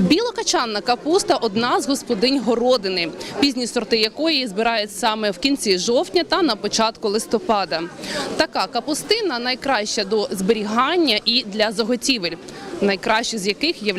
Білокачанна капуста одна з господинь городини, пізні сорти якої збирають саме в кінці жовтня та на початку листопада. Така капустина найкраща до зберігання і для заготівель, найкраще з яких є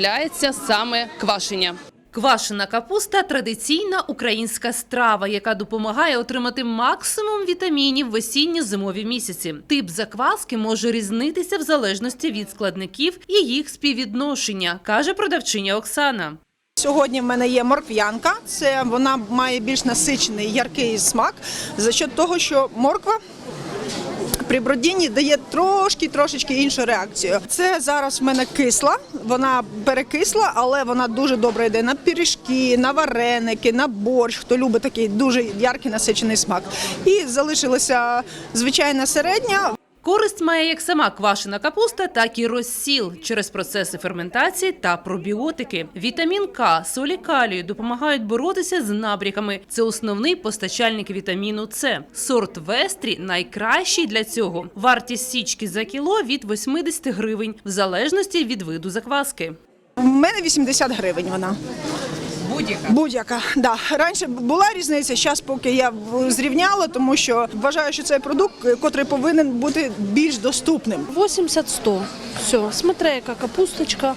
саме квашення. Квашена капуста традиційна українська страва, яка допомагає отримати максимум вітамінів в осінньо-зимові місяці. Тип закваски може різнитися в залежності від складників і їх співвідношення, каже продавчиня Оксана. Сьогодні в мене є моркв'янка. Це вона має більш насичений яркий смак за счет того, що морква. При бродінні дає трошки трошечки іншу реакцію. Це зараз в мене кисла, вона перекисла, але вона дуже добре йде на пиріжки, на вареники, на борщ. Хто любить такий дуже яркий насичений смак. І залишилася звичайна середня. Користь має як сама квашена капуста, так і розсіл через процеси ферментації та пробіотики. Вітамін К, солі калію допомагають боротися з набряками. Це основний постачальник вітаміну С. Сорт Вестрі найкращий для цього. Вартість січки за кіло від 80 гривень, в залежності від виду закваски. У мене 80 гривень вона. Будь-яка. Будь-яка. Да. Раніше була різниця, зараз поки я зрівняла, тому що вважаю, що цей продукт, котрий повинен бути більш доступним. 80-100. Все, смотри, яка капусточка.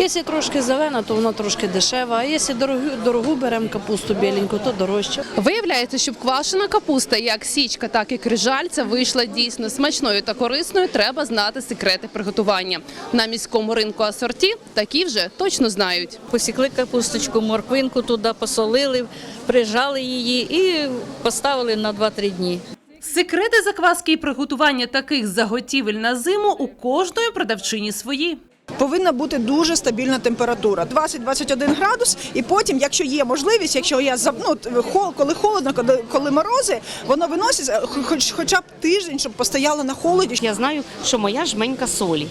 Якщо трошки зелена, то вона трошки дешева. А якщо дорогу, дорогу беремо капусту біленьку, то дорожче. Виявляється, щоб квашена капуста, як січка, так і крижальця, вийшла дійсно смачною та корисною. Треба знати секрети приготування. На міському ринку асорті такі вже точно знають. Посікли капусточку, морквинку туди посолили, прижали її і поставили на 2-3 дні. Секрети закваски і приготування таких заготівель на зиму у кожної продавчині свої. Повинна бути дуже стабільна температура 20-21 градус. І потім, якщо є можливість, якщо я ну, коли холодно, коли, морози, воно виноситься хоч, хоча б тиждень, щоб постояло на холоді. Я знаю, що моя жменька солі.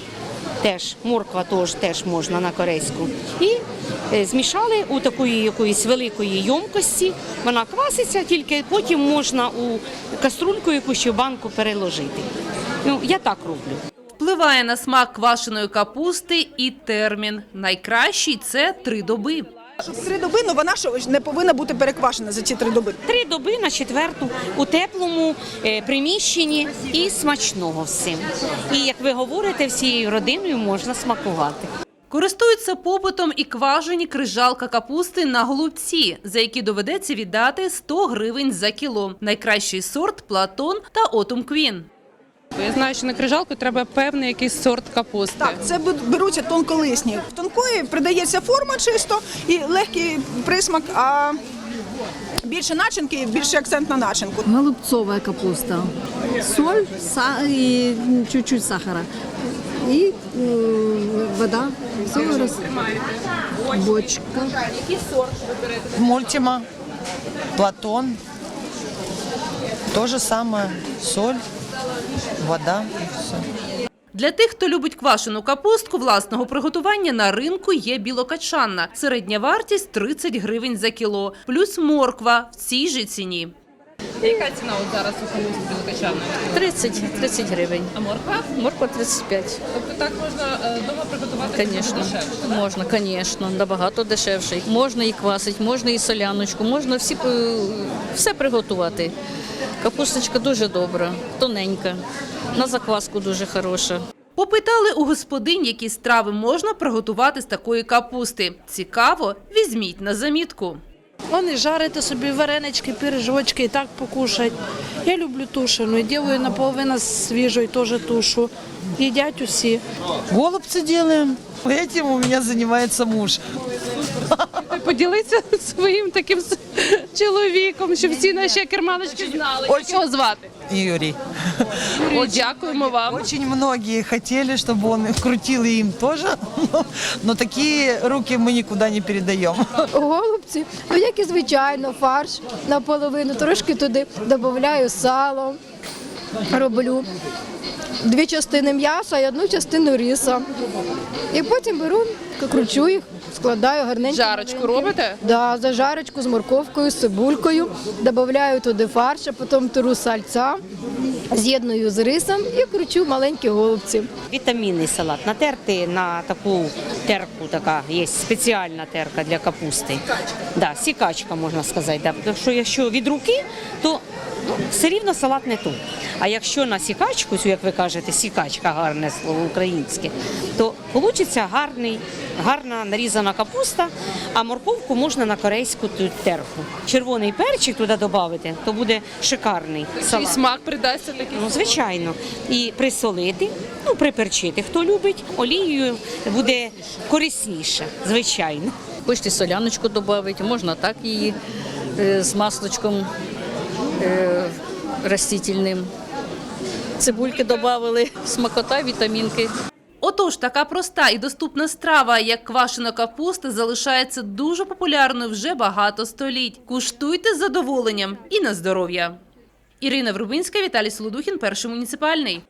Теж морква теж, теж можна на корейську. І е, змішали у такої якоїсь великої ємкості. Вона кваситься, тільки потім можна у каструльку якусь банку переложити. Ну, я так роблю. Впливає на смак квашеної капусти і термін. Найкращий це три доби. Три доби, ну вона що не повинна бути переквашена за ці три доби. Три доби на четверту у теплому е, приміщенні і смачного всім. І як ви говорите, всією родиною можна смакувати. Користуються попитом і кважені крижалка капусти на голубці, за які доведеться віддати 100 гривень за кіло. Найкращий сорт Платон та Отум Квін. Я знаю, що на крижалку треба певний якийсь сорт капусти. Так, це беруться тонколисні. В тонкої придається форма чисто і легкий присмак, а більше начинки, більше акцент на начинку. Голубцовая капуста. Соль са- и чуть-чуть сахара. И э, вода. Все раз. Бочка. Мультима, Платон. То же самое. Соль, вода і все. Для тих, хто любить квашену капустку власного приготування, на ринку є білокачанна. Середня вартість 30 гривень за кіло, плюс морква в цій же ціні. Яка ціна от зараз у капусти білокачанної? 30-30 гривень. А морква? Морква 35. Тобто так можна вдома приготувати Звісно, можна, звісно, набагато дешевше. Можна і квасить, можна і соляночку, можна всі, е, все приготувати. Капусточка дуже добра, тоненька, на закваску дуже хороша. Попитали у господинь, які страви можна приготувати з такої капусти. Цікаво, візьміть на замітку. Вони жарити собі варенички, пиріжочки і так покушать. Я люблю тушену. Ділаю наполовину свіжої теж тушу. Їдять усі. Голубці ділимо, Этим у меня занимается муж. Поділитися своїм таким чоловіком, щоб всі наші керманочки знали. Як його звати? Юрий. О, дякуємо вам. Очень многие хотели, чтобы он крутил и им тоже, но, но такие руки мы никуда не передаем. Голубці, ну як і звичайно, фарш наполовину, трошки туди додаю сало, роблю дві частини м'яса і одну частину риса. І потім беру, кручу їх, складаю гарненько. Жарочку робите? Да, зажарочку з морковкою, з цибулькою. Добавляю туди фарш, а потім туру сальця, з'єдную з рисом і кручу маленькі голубці. Вітамінний салат натерти на таку терку, така є спеціальна терка для капусти. Да, сікачка, можна сказати. Да. Тому що якщо від руки, то все рівно салат не то. А якщо на сікачку, цю, як ви кажете, сікачка гарне слово українське, то вийде гарний, гарна нарізана капуста, а морковку можна на корейську ту терку. Червоний перчик туди додати, то буде шикарний Чи салат. смак придасться такий? Ну, звичайно. І присолити, ну, приперчити. Хто любить, олією буде корисніше, звичайно. Хочете соляночку додати, можна так її е, з маслочком е, растительним. Цибульки додали, смакота, вітамінки. Отож, така проста і доступна страва, як квашена капуста, залишається дуже популярною вже багато століть. Куштуйте з задоволенням і на здоров'я. Ірина Врубинська, Віталій Солодухін, перший муніципальний.